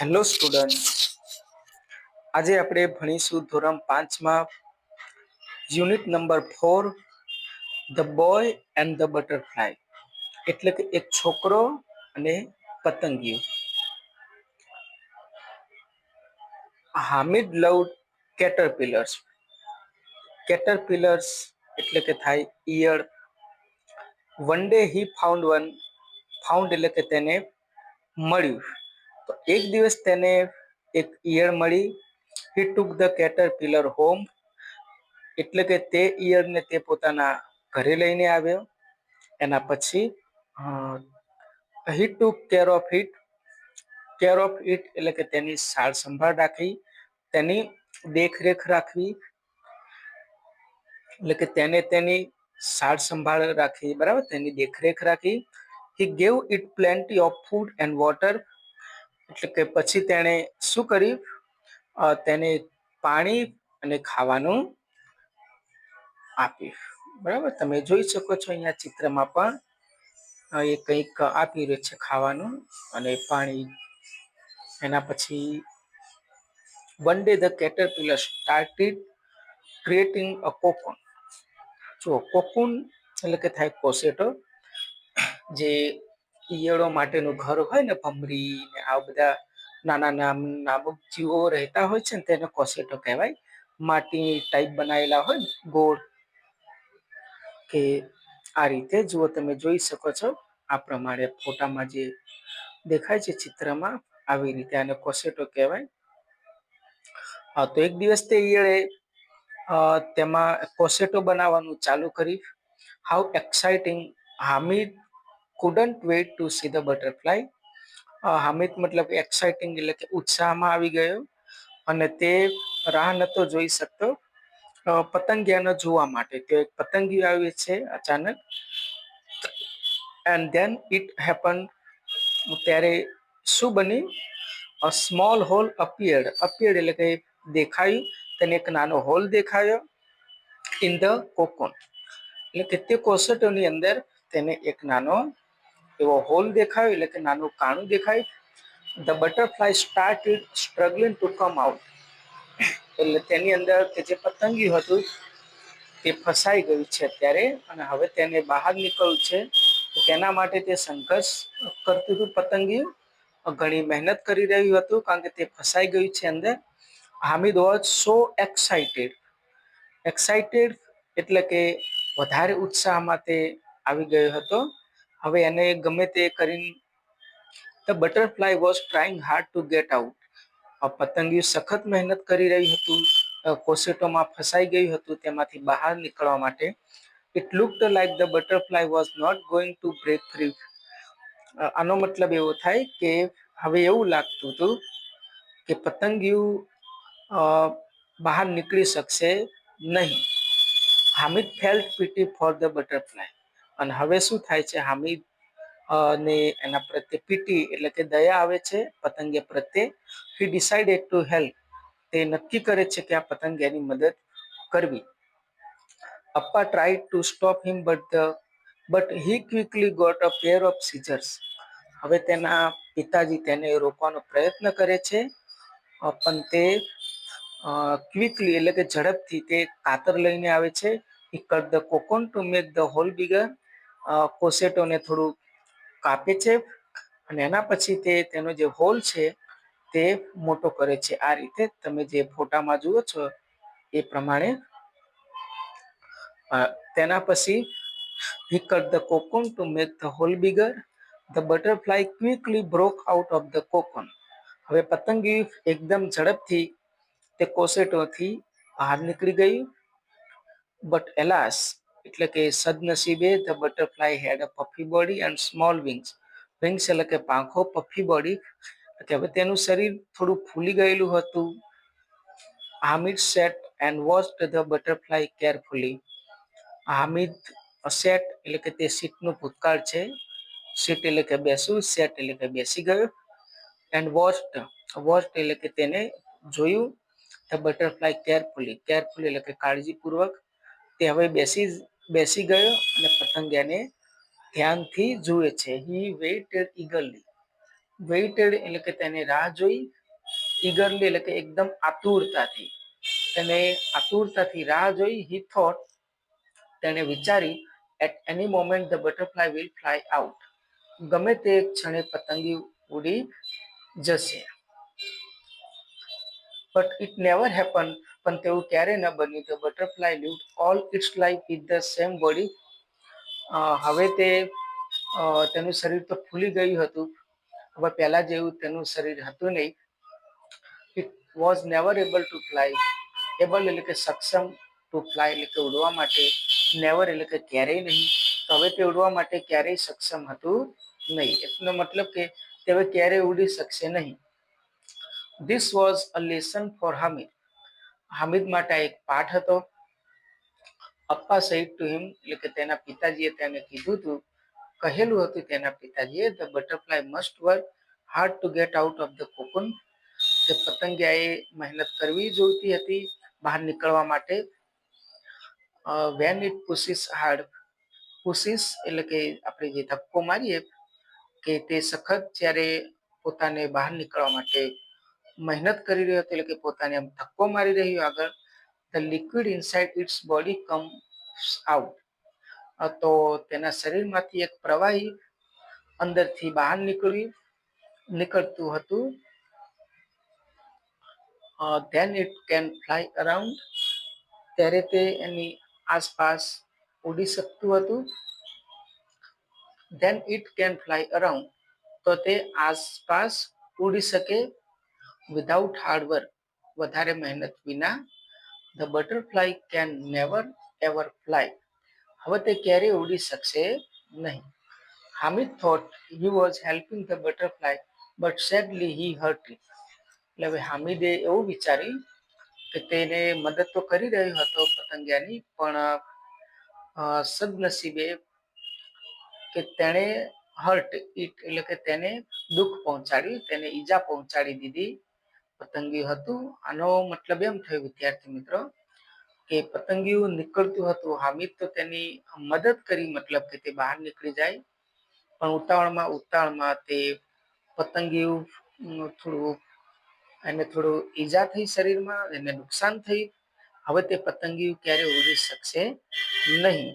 Hello student આજે આપણે ભણીશું ધોરણ પાંચમાં unit number four the boy and the butterfly એટલે કે એક છોકરો અને પતંગિયું. હામિદ લવડ કેટરપિલર્સ કેટરપિલર્સ એટલે કે થાય ઈયળ. One day he found one found એટલે કે તેને મળ્યું. તો એક દિવસ તેને એક ઈયળ મળી. He took the caterpillar home એટલે કે તે ઈયળને તે પોતાના ઘરે લઈને આવ્યો. એના પછી he took care of it care of it એટલે કે તેની સાર સંભાળ રાખી. તેની દેખરેખ રાખવી. એટલે કે તેને તેની સાર સંભાળ રાખી. બરાબર? તેની દેખરેખ રાખી. He gave it plenty of food and water એટલે કે પછી તેણે શું કર્યું? તેને પાણી અને ખાવાનું આપ્યું. બરાબર? તમે જોઈ શકો છો અહીંયા ચિત્રમાં પણ એ કંઈક આપી રહ્યું છે ખાવાનું અને પાણી. એના પછી one day the caterpillar started creating a cocoon જો કોકુન એટલે કે થાય કોસેટો, જે ઈયળો માટેનું ઘર હોય ને ભમરી ને આ બધા નાના નામ નામક જીવો રહેતા હોય છે ને તેને કોસેટો કહેવાય. માટી ટાઈપ બનાવેલા હોય ગોળ. કે આ રીતે જુઓ તમે જોઈ શકો છો, આ પ્રમાણે ફોટામાં જે દેખાય છે ચિત્રમાં, આવી રીતે આને કોસેટો કહેવાય. હા, તો એક દિવસ તે ઈયળે તેમાં કોસેટો બનાવવાનું ચાલુ કરી how exciting Hamid couldn't wait to see the butterfly Hamid મતલબ એક્સાઇટિંગ એટલે કે ઉત્સાહમાં આવી ગયો અને તે રાહ નહોતો જોઈ શકતો. પતંગિયાને જોવા માટે તે પતંગિયું આવી છે અચાનક. એન્ડ ધેન ઇટ હેપન ત્યારે શું બન્યું? A small hole appeared appeared એટલે કે દેખાયું. તેને એક નાનો હોલ દેખાયો ઇન ધ કોકોન એટલે કે તે કોસટોની અંદર તેને એક નાનો એવો હોલ દેખાયો, એટલે કે નાનું કાણું દેખાય. The butterfly started struggling to come out એટલે તેની અંદર કે જે પતંગી હતું, તે ફસાઈ ગયું છે અત્યારે. અને હવે તેને બહાર નીકળવું છે. તેના માટે તે સંઘર્ષ કરતું હતું પતંગિયું ઘણી મહેનત કરી રહ્યું હતું, કારણ કે તે ફસાઈ ગયું છે અંદર. Hamid was so excited excited એટલે કે વધારે ઉત્સાહમાં તે આવી ગયો હતો. હવે એને ગમે તે કરીને the butterfly was trying hard to get out પતંગિયું સખત મહેનત કરી રહ્યું હતું. કોસેટોમાં ફસાઈ ગયું હતું. તેમાંથી બહાર નીકળવા માટે it looked like the butterfly was not going to break free આનો મતલબ એવો થાય કે હવે એવું લાગતું હતું કે પતંગિયું બહાર નીકળી શકશે નહીં. Hamid felt pity for the butterfly અને હવે શું થાય છે? હામિદ ને એના પ્રત્યે પીટી એટલે કે દયા આવે છે, પતંગે પ્રત્યે. હી ડિસાઇડેડ ટુ હેલ્પ તે નક્કી કરે છે કે આ પતંગિયાની મદદ કરવી. Appa try to stop him but the but he quickly got a pair of scissors હવે તેના પિતાજી તેને રોકવાનો પ્રયત્ન કરે છે પણ તે ક્વિકલી એટલે કે ઝડપથી તે કાતર લઈને આવે છે. He cut the cocoon to make the hole bigger કોસેટોને થોડું કાપે છે અને એના પછી તે તેનો જે હોલ છે તે મોટો કરે છે. આ રીતે તમે જે ફોટામાં જુઓ છો એ પ્રમાણે તેના પછી cut the cocoon to make the hole bigger. The butterfly quickly broke out of the cocoon. હવે પતંગી એકદમ ઝડપથી તે કોસેટોથી બહાર નીકળી ગઈ. બટ એલાસ એટલે કે સદનસીબે the butterfly had a puffy body and small wings. Wings એટલે કે પાંખો, પફી બોડી. કે હવે તેનું શરીર થોડું ફૂલી ગયેલું હતું. Hamid sat and watched the butterfly carefully. Hamid sat એટલે કે તે સીટનું ભૂતકાળ છે. સીટ એટલે કે બેસવું, સેટ એટલે કે બેસી ગયો. એન્ડ વોચ્ડ વોચ્ડ એટલે કે તેને જોયું. The butterfly carefully. કેરફુલી એટલે કે કાળજીપૂર્વક. તે હવે બેસી બેસી ગયો અને પતંગિયાને ધ્યાનથી જુએ છે. હી વેઇટેડ ઈગરલી વેઇટેડ એટલે કે તેને રાહ જોઈ. ઈગરલી એટલે કે એકદમ આતુરતાથી. તેને આતુરતાથી રાહ જોઈ. હી થોટ તેણે વિચારી at any moment the butterfly will fly out ગમે તે ક્ષણે પતંગી ઉડી જશે. બટ ઇટ નેવર હેપન પણ તેવું ક્યારે ન બન્યું કે butterfly live all its life with the same body. હવે તે તેનું શરીર તો ફૂલી ગયું હતું. હવે પહેલા જેવું તેનું શરીર હતું નહીં. It was never able to fly able એટલે કે સક્ષમ ટુ ફ્લાય એટલે કે ઉડવા માટે. નેવર એટલે કે ક્યારેય નહીં. તો હવે તે ઉડવા માટે ક્યારેય સક્ષમ હતું નહીં. એટલો મતલબ કે તે હવે ક્યારેય ઉડી શકશે નહીં. This was a lesson for Hamid Hamid માટે એક પાઠ હતો. અપ્પા સહિત ટુ હિમ એટલે કે તેના પિતાજીએ તેને કીધું હતું. કહેલું હતું તેના પિતાજીએ the butterfly must work hard to get out of the cocoon તે પતંગિયાએ મહેનત કરવી જોઈતી હતી બહાર નીકળવા માટે. When it pushes hard pushes એટલે કે આપણે જે ધક્કો મારીએ કે તે સખત જ્યારે પોતાને બહાર નીકળવા માટે મહેનત કરી રહ્યો હતો, એટલે કે પોતાને આમ ધક્કો મારી રહ્યો આગળ the liquid inside its body comes out તો તેના શરીરમાંથી એક પ્રવાહી અંદરથી બહાર નીકળ્યું નીકળતું હતું. Then it can fly around ત્યારે તે એની આસપાસ ઉડી શકતું હતું. Then it can fly around તો તે આસપાસ ઉડી શકે. વિધાઉટ હાર્ડવર્ક વધારે મહેનત વિના the butterfly can never ever fly હવે તે ક્યારેય ઉડી શકશે નહીં. Hamid thought he was helping the butterfly but sadly he hurt એટલે હવે હામિદે એવું વિચાર્યું કે તેને મદદ તો કરી રહ્યો હતો પતંગિયાની, પણ સદનસીબે કે તેણે હર્ટ ઇટ એટલે કે તેને દુઃખ પહોંચાડ્યું, તેને ઈજા પહોંચાડી દીધી. પતંગિયું હતું. આનો મતલબ એમ થયો, વિદ્યાર્થી મિત્રો, કે પતંગિયું નીકળતું હતું. હામિદ તો તેની મદદ કરી, મતલબ કે તે બહાર નીકળી જાય. પણ ઉતાવળમાં ઉતાવળમાં તે પતંગિયું થોડું, એને થોડું ઈજા થઈ શરીરમાં, એને નુકસાન થઈ હવે તે પતંગિયું ક્યારે ઉડી શકશે નહીં.